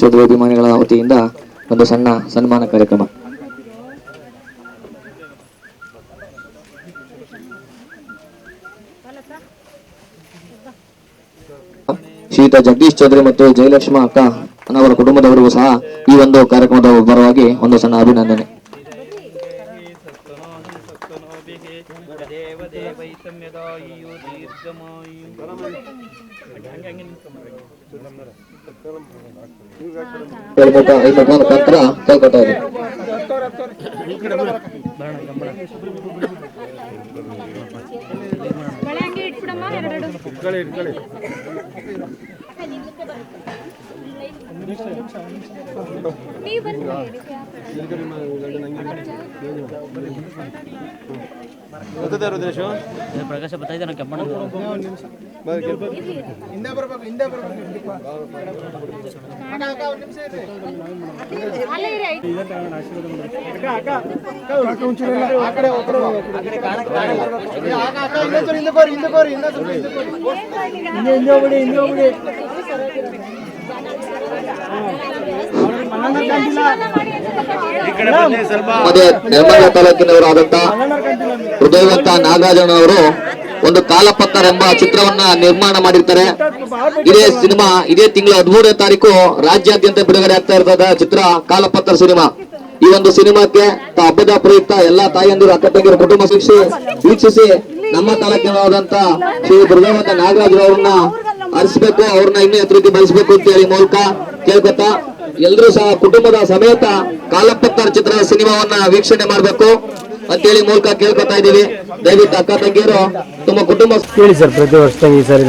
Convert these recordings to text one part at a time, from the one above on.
ಚೌಧರಿ ಅಭಿಮಾನಿಗಳ ವತಿಯಿಂದ ಒಂದು ಸಣ್ಣ ಸನ್ಮಾನ ಕಾರ್ಯಕ್ರಮ. ಶ್ರೀಯುತ ಜಗದೀಶ್ ಚೌಧರಿ ಮತ್ತು ಜಯಲಕ್ಷ್ಮ ಅಕ್ಕ ಅವರ ಕುಟುಂಬದವರಿಗೂ ಸಹ ಈ ಒಂದು ಕಾರ್ಯಕ್ರಮದ ಪರವಾಗಿ ಒಂದು ಸಣ್ಣ ಅಭಿನಂದನೆ. ಸಂಯದಾಯು ದೀರ್ಘಮಾಯು. ಬಳೆ ಹಂಗೆ ಇಟ್ಬಿಡಮ್ಮ ಎರಡೆರಡು ನೀವು ಬನ್ನಿ ಪ್ರಕಾಶ ಬರ್ತಾ ಇದ್ದಾನೆ ಕೆಮ್ಮಣ್ಣ ಅಲ್ಲೇ ಇರಿ ಐದು ಮತ್ತೆ ನೆಲಮಂಗಲ ಹೃದಯವಂತ ನಾಗರಾಜನವರು ಒಂದು ಕಾಲಪತ್ತರ್ ಎಂಬ ಚಿತ್ರವನ್ನ ನಿರ್ಮಾಣ ಮಾಡಿರ್ತಾರೆ. ಇದೇ ಸಿನಿಮಾ, ಇದೇ ತಿಂಗಳ ಹದಿಮೂರನೇ ತಾರೀಕು ರಾಜ್ಯಾದ್ಯಂತ ಬಿಡುಗಡೆ ಆಗ್ತಾ ಇರ್ತದ ಚಿತ್ರ ಕಾಲಪತ್ರ ಸಿನಿಮಾ. ಈ ಒಂದು ಸಿನಿಮಾಕ್ಕೆ ಹಬ್ಬದ ಪ್ರಯುಕ್ತ ಎಲ್ಲಾ ತಾಯಿಯಂದಿರು ಅಕ್ಕ ತಂಗಿರು ಕುಟುಂಬ ಶಿಕ್ಷೆ ವೀಕ್ಷಿಸಿ ನಮ್ಮ ತಾಲೂಕಿನವಾದಂತ ಶ್ರೀ ಹೃದಯವಂತ ನಾಗರಾಜರವ್ರನ್ನ ಹರಿಸ್ಬೇಕು ಅವ್ರನ್ನ ಇನ್ನೂ ಎತ್ತರಕ್ಕೆ ಬೆಳೆಸಬೇಕು ಅಂತ ಹೇಳಿ ಮೂಲಕ ಕೇಳ್ಕೊತಾ ಎಲ್ಲರೂ ಸಹ ಕುಟುಂಬದ ಸಮೇತ ಕಾಲಪತ್ತರ್ ಚಿತ್ರದ ಸಿನಿಮಾವನ್ನ ವೀಕ್ಷಣೆ ಮಾಡಬೇಕು. ಅಂತೇಳಿ ಮೂಲಕ ಕೇಳ್ಕೊತಾ ಇದೀವಿ ದಯವಿಟ್ಟು ಅಕ್ಕ ತಂಗಿಯರು ತಮ್ಮ ಕುಟುಂಬ ಕೇಳಿ ಸರ್ ಪ್ರತಿ ವರ್ಷ ಈ ಸರಿ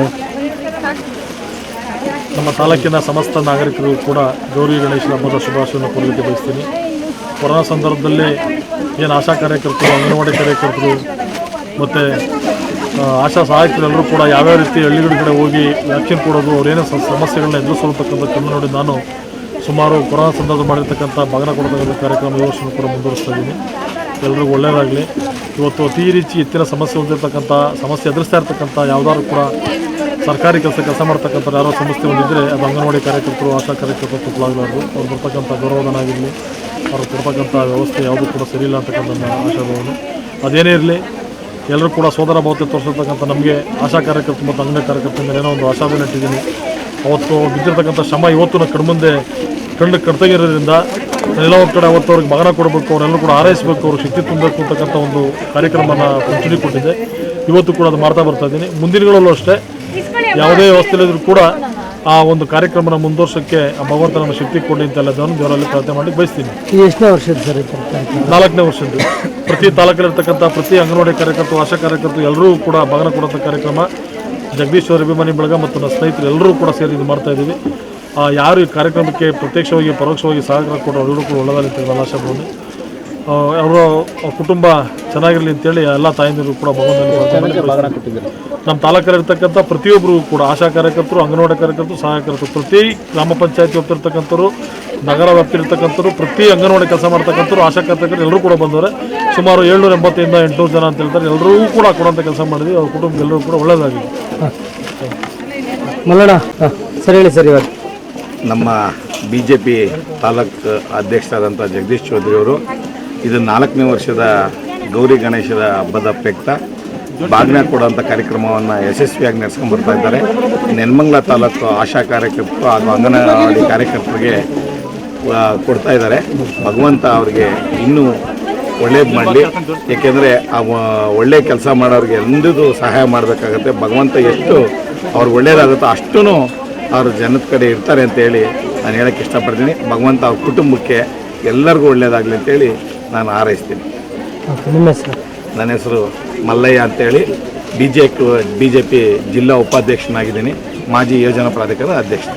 ನಮ್ಮ ತಾಲೂಕಿನ ಸಮಸ್ತ ನಾಗರಿಕರು ಕೂಡ ಗೌರಿ ಗಣೇಶನ ಹಬ್ಬದ ಶುಭಾಶಯವನ್ನು ಕೊಡಲಿಕ್ಕೆ ಬಯಸ್ತೀನಿ. ಕೊರೋನಾ ಸಂದರ್ಭದಲ್ಲಿ ಏನು ಆಶಾ ಕಾರ್ಯಕರ್ತರು ಅಂಗನವಾಡಿ ಕಾರ್ಯಕರ್ತರು ಮತ್ತು ಆಶಾ ಸಹಾಯಕರೆಲ್ಲರೂ ಕೂಡ ಯಾವ್ಯಾವ ರೀತಿ ಹಳ್ಳಿಗಳ ಕಡೆ ಹೋಗಿ ವ್ಯಾಕ್ಸಿನ್ ಕೊಡೋದು ಅವರೇನೇ ಸ- ಸಮಸ್ಯೆಗಳನ್ನ ಎದುರಿಸಿರ್ತಕ್ಕಂಥ ಕಣ್ಣು ನೋಡಿ ನಾನು ಸುಮಾರು ಕೊರೋನಾ ಸಂದರ್ಭ ಮಾಡಿರ್ತಕ್ಕಂಥ ಬಾಗಿನ ಕೊಡತಕ್ಕಂಥ ಕಾರ್ಯಕ್ರಮ ಈ ವರ್ಷವೂ ಕೂಡ ಮುಂದುವರಿಸ್ತಾ ಇದ್ದೀನಿ. ಎಲ್ರಿಗೂ ಒಳ್ಳೆಯದಾಗಲಿ ಇವತ್ತು ಅತಿ ರೀತಿ ಹೆಚ್ಚಿನ ಸಮಸ್ಯೆ ಹೊಂದಿರತಕ್ಕಂಥ, ಸಮಸ್ಯೆ ಎದುರಿಸ್ತಾ ಇರ್ತಕ್ಕಂಥ ಯಾವ್ದಾದ್ರು ಕೂಡ ಸರ್ಕಾರಿ ಕೆಲಸ ಕೆಲಸ ಮಾಡ್ತಕ್ಕಂಥ ಯಾರೋ ಸಮಸ್ಯೆ ಒಂದಿದ್ದರೆ ಅದು ಅಂಗನವಾಡಿ ಕಾರ್ಯಕರ್ತರು, ಆಶಾ ಕಾರ್ಯಕರ್ತರು ತಪ್ಪಲಾಗಲಾರ್ದು ಅವ್ರು ಬರ್ತಕ್ಕಂಥ ಗೌರವಧನ ಆಗಿರಲಿ ಅವ್ರು ಕೊಡ್ತಕ್ಕಂಥ ವ್ಯವಸ್ಥೆ ಯಾವುದೂ ಕೂಡ ಸರಿ ಇಲ್ಲ ಅಂತಕ್ಕಂಥ ಆಶಾಭಾವನೆ. ಅದೇನೇ ಇರಲಿ ಎಲ್ಲರೂ ಕೂಡ ಸೋದರ ಭಾವತೆ ತೋರಿಸಿರ್ತಕ್ಕಂಥ ನಮಗೆ ಆಶಾ ಕಾರ್ಯಕರ್ತರು ಮತ್ತು ಅಂಗನವಾಡಿ ಕಾರ್ಯಕರ್ತರ ಏನೋ ಒಂದು ಆಶಾಭಾವನೆ ಇಟ್ಟಿದ್ದೀನಿ. ಅವತ್ತು ಬಿದ್ದಿರ್ತಕ್ಕಂಥ ಶ್ರಮ ಇವತ್ತು ನಾವು ಕಣ್ಮುಂದೆ ಕಣ್ಣು ಕರ್ತಗಿರೋದ್ರಿಂದ ಎಲ್ಲ ಒಂದು ಕಡೆ ಅವತ್ತು ಅವ್ರಿಗೆ ಮಗನ ಕೊಡಬೇಕು ಅವರೆಲ್ಲರೂ ಕೂಡ ಹಾರೈಸಬೇಕು ಅವ್ರಿಗೆ ಶಕ್ತಿ ತುಂಬಬೇಕು ಅಂತಕ್ಕಂಥ ಒಂದು ಕಾರ್ಯಕ್ರಮನ ಮುಂಚೂಣಿ ಕೊಟ್ಟಿದೆ. ಇವತ್ತು ಕೂಡ ಅದು ಮಾಡ್ತಾ ಬರ್ತಾ ಇದ್ದೀನಿ. ಮುಂದಿನಗಳಲ್ಲೂ ಅಷ್ಟೇ ಯಾವುದೇ ವ್ಯವಸ್ಥೆಯಲ್ಲಿದ್ದರೂ ಕೂಡ ಆ ಒಂದು ಕಾರ್ಯಕ್ರಮನ ಮುಂದುವರ್ಸೋಕ್ಕೆ ಆ ಭಗವಂತ ನಮ್ಮ ಶಕ್ತಿ ಕೊಡಿ ಅಂತೆಲ್ಲ ದೇವರಲ್ಲಿ ಪ್ರಾರ್ಥನೆ ಮಾಡಿ ಬಯಸ್ತೀನಿ. ಎಷ್ಟನೇ ವರ್ಷದ ಸರ್ ನಾಲ್ಕನೇ ವರ್ಷದ್ದು. ಪ್ರತಿ ತಾಲೂಕಲ್ಲಿರ್ತಕ್ಕಂಥ ಪ್ರತಿ ಅಂಗನವಾಡಿ ಕಾರ್ಯಕರ್ತರು ಆಶಾ ಕಾರ್ಯಕರ್ತರು ಎಲ್ಲರೂ ಕೂಡ ಮಗನ ಕೊಡೋಂಥ ಕಾರ್ಯಕ್ರಮ. ಜಗದೀಶ್ವರ ಅಭಿಮಾನಿ ಬಳಗ ಮತ್ತು ನನ್ನ ಸ್ನೇಹಿತರು ಎಲ್ಲರೂ ಕೂಡ ಸೇರಿ ಇದು ಮಾಡ್ತಾ ಇದ್ದೀವಿ. ಯಾರು ಈ ಕಾರ್ಯಕ್ರಮಕ್ಕೆ ಪ್ರತ್ಯಕ್ಷವಾಗಿ ಪರೋಕ್ಷವಾಗಿ ಸಹಕಾರ ಕೊಡೋ ಎಲ್ಲರೂ ಕೂಡ ಒಳ್ಳೆದಾಗಲಿ ಅಂತ ಅವರು ಕುಟುಂಬ ಚೆನ್ನಾಗಿರಲಿ ಅಂತೇಳಿ ಎಲ್ಲ ತಾಯಂದಿರು ಕೂಡ ಭಗವಂತನ ಪ್ರಾರ್ಥನೆ ಕೊಟ್ಟಿದ್ದಾರೆ? ನಮ್ಮ ತಾಲೂಕಲ್ಲಿರ್ತಕ್ಕಂಥ ಪ್ರತಿಯೊಬ್ಬರು ಕೂಡ ಆಶಾ ಕಾರ್ಯಕರ್ತರು ಅಂಗನವಾಡಿ ಕಾರ್ಯಕರ್ತರು ಸಹಾಯಕರ್ತರು ಪ್ರತಿ ಗ್ರಾಮ ಪಂಚಾಯತಿ ವ್ಯಾಪ್ತಿರ್ತಕ್ಕಂಥವ್ರು ನಗರ ವ್ಯಾಪ್ತಿರ್ತಕ್ಕಂಥವ್ರು ಪ್ರತಿ ಅಂಗನವಾಡಿ ಕೆಲಸ ಮಾಡ್ತಕ್ಕಂಥವ್ರು ಆಶಾ ಕಾರ್ಯಕರ್ತರು ಎಲ್ಲರೂ ಕೂಡ ಬಂದವರು. ಸುಮಾರು ಏಳ್ನೂರ ಎಂಬತ್ತರಿಂದ ಎಂಟುನೂರು ಜನ ಅಂತ ಹೇಳ್ತಾರೆ. ಎಲ್ಲರೂ ಕೂಡ ಕೊಡೋಂಥ ಕೆಲಸ ಮಾಡಿದ್ವಿ. ಅವ್ರ ಕುಟುಂಬ ಎಲ್ಲರೂ ಕೂಡ ಒಳ್ಳೆಯದಾಗಿದೆ ಮಲ್ಲಣ್ಣ ಸರಿ ಸರ್ ಹೇಳಿ ಸರ್ ಇವತ್ತು ನಮ್ಮ ಬಿ ಜೆ ಪಿ ತಾಲೂಕು ಅಧ್ಯಕ್ಷರಾದಂಥ ಜಗದೀಶ್ ಚೌಧರಿ ಅವರು ಇದು ನಾಲ್ಕನೇ ವರ್ಷದ ಗೌರಿ ಗಣೇಶದ ಹಬ್ಬದ ಪ್ರಯುಕ್ತ ಭಾಗ್ನ ಕೊಡುವಂಥ ಕಾರ್ಯಕ್ರಮವನ್ನು ಯಶಸ್ವಿಯಾಗಿ ನಡೆಸ್ಕೊಂಡು ಬರ್ತಾ ಇದ್ದಾರೆ. ನೆಲಮಂಗಲ ತಾಲೂಕು ಆಶಾ ಕಾರ್ಯಕರ್ತರು ಹಾಗೂ ಅಂಗನವಾಡಿ ಕಾರ್ಯಕರ್ತರಿಗೆ ಕೊಡ್ತಾ ಇದ್ದಾರೆ. ಭಗವಂತ ಅವರಿಗೆ ಇನ್ನೂ ಒಳ್ಳೇದು ಮಾಡಲಿ. ಏಕೆಂದರೆ ಒಳ್ಳೆ ಕೆಲಸ ಮಾಡೋರಿಗೆ ಎಂದಿದ್ದು ಸಹಾಯ ಮಾಡಬೇಕಾಗತ್ತೆ. ಭಗವಂತ ಎಷ್ಟು ಅವ್ರಿಗೆ ಒಳ್ಳೆಯದಾಗುತ್ತೋ ಅಷ್ಟೂ ಅವರು ಜನದ ಕಡೆ ಇರ್ತಾರೆ ಅಂತ ಹೇಳಿ ನಾನು ಹೇಳೋಕ್ಕೆ ಇಷ್ಟಪಡ್ತೀನಿ. ಭಗವಂತ ಅವ್ರ ಕುಟುಂಬಕ್ಕೆ ಎಲ್ಲರಿಗೂ ಒಳ್ಳೆಯದಾಗಲಿ ಅಂತೇಳಿ ನಾನು ಹಾರೈಸ್ತೀನಿ. ನಿಮ್ಮ ಹೆಸರು? ನನ್ನ ಹೆಸರು ಮಲ್ಲಯ್ಯ ಅಂತೇಳಿ B J B J P ಜಿಲ್ಲಾ ಉಪಾಧ್ಯಕ್ಷನಾಗಿದ್ದೀನಿ. ಮಾಜಿ ಯೋಜನಾ ಪ್ರಾಧಿಕಾರದ ಅಧ್ಯಕ್ಷ.